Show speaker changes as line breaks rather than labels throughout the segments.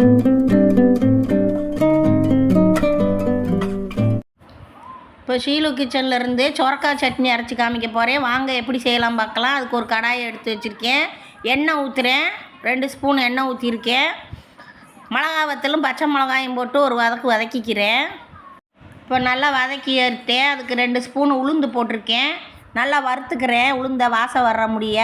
இப்போ ஷீலு கிச்சன்லேருந்து சொரக்காய் சட்னி அரைச்சி காமிக்க போகிறேன் வாங்க எப்படி செய்யலாம் பார்க்கலாம். அதுக்கு ஒரு கடாயை எடுத்து வச்சுருக்கேன். எண்ணெய் ஊற்றுறேன் ரெண்டு ஸ்பூன் எண்ணெய் ஊற்றிருக்கேன் மிளகா வத்தலும் பச்சை மிளகாயும் போட்டு ஒரு வதக்கு வதக்கிக்கிறேன். இப்போ நல்லா வதக்கி எடுத்தேன் அதுக்கு ரெண்டு ஸ்பூன் உளுந்து போட்டிருக்கேன். நல்லா வறுத்துக்கிறேன். உளுந்த வாசம் வர முடிய.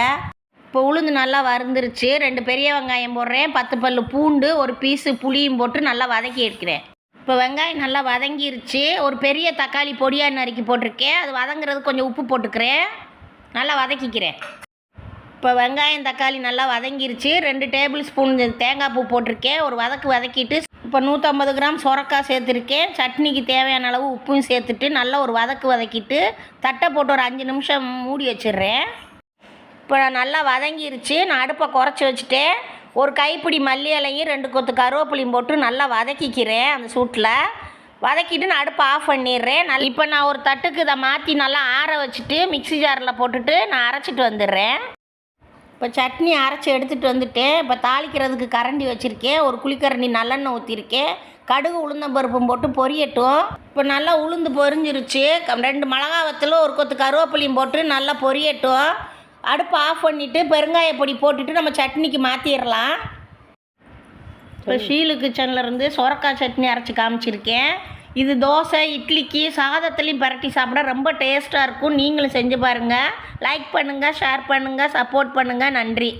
இப்போ உளுந்து நல்லா வறுந்துருச்சு. ரெண்டு பெரிய வெங்காயம் போடுறேன். பத்து பல்லு பூண்டு ஒரு பீஸு புளியும் போட்டு நல்லா வதக்கி எடுக்கிறேன். இப்போ வெங்காயம் நல்லா வதங்கிருச்சு. ஒரு பெரிய தக்காளி பொடியாக நறுக்கி போட்டிருக்கேன். அது வதங்குறது கொஞ்சம் உப்பு போட்டுக்கிறேன். நல்லா வதக்கிக்கிறேன். இப்போ வெங்காயம் தக்காளி நல்லா வதங்கிருச்சு. ரெண்டு டேபிள் ஸ்பூன் தேங்காய் பூ போட்டிருக்கேன். ஒரு வதக்கு வதக்கிட்டு இப்போ நூற்றம்பது கிராம் சொரக்காய் சேர்த்துருக்கேன். சட்னிக்கு தேவையான அளவு உப்பும் சேர்த்துட்டு நல்லா ஒரு வதக்கு வதக்கிட்டு தட்டை போட்டு ஒரு அஞ்சு நிமிஷம் மூடி வச்சிடுறேன். இப்போ நல்லா வதங்கிருச்சு. நான் அடுப்பை குறைச்சி வச்சுட்டேன். ஒரு கைப்பிடி மல்லி இலையும் ரெண்டு கொத்து கருவேப்பிலையும் போட்டு நல்லா வதக்கிக்கிறேன் அந்த சூட்டில். வதக்கிட்டு நான் அடுப்பை ஆஃப் பண்ணிடுறேன். நல் இப்போ நான் ஒரு தட்டுக்கு இதை மாற்றி நல்லா ஆற வச்சுட்டு மிக்ஸி ஜாரில் போட்டுட்டு நான் அரைச்சிட்டு வந்துடுறேன். இப்போ சட்னி அரைச்சி எடுத்துகிட்டு வந்துட்டேன். இப்போ தாளிக்கிறதுக்கு கரண்டி வச்சுருக்கேன். ஒரு குளிக்கரண்டி நல்லெண்ணெய் ஊற்றிருக்கேன் கடுகு உளுந்தம்பருப்பும் போட்டு பொரியட்டும். இப்போ நல்லா உளுந்து பொரிஞ்சிருச்சு. ரெண்டு மிளகா வத்தலும் ஒரு கொத்து கருவேப்பிலையும் போட்டு நல்லா பொரியட்டும். அடுப்பை ஆஃப் பண்ணிவிட்டு பெருங்காய பொடி போட்டுட்டு நம்ம சட்னிக்கு மாற்றிடலாம் இப்போ ஷீலு கிச்சனில் இருந்து சொரக்காய் சட்னி அரைச்சி காமிச்சிருக்கேன். இது தோசை இட்லிக்கு சாதத்துலேயும் பரட்டி சாப்பிட ரொம்ப டேஸ்ட்டாக இருக்கும். நீங்களும் செஞ்சு பாருங்கள் லைக் பண்ணுங்கள் ஷேர் பண்ணுங்கள் சப்போர்ட் பண்ணுங்கள் நன்றி.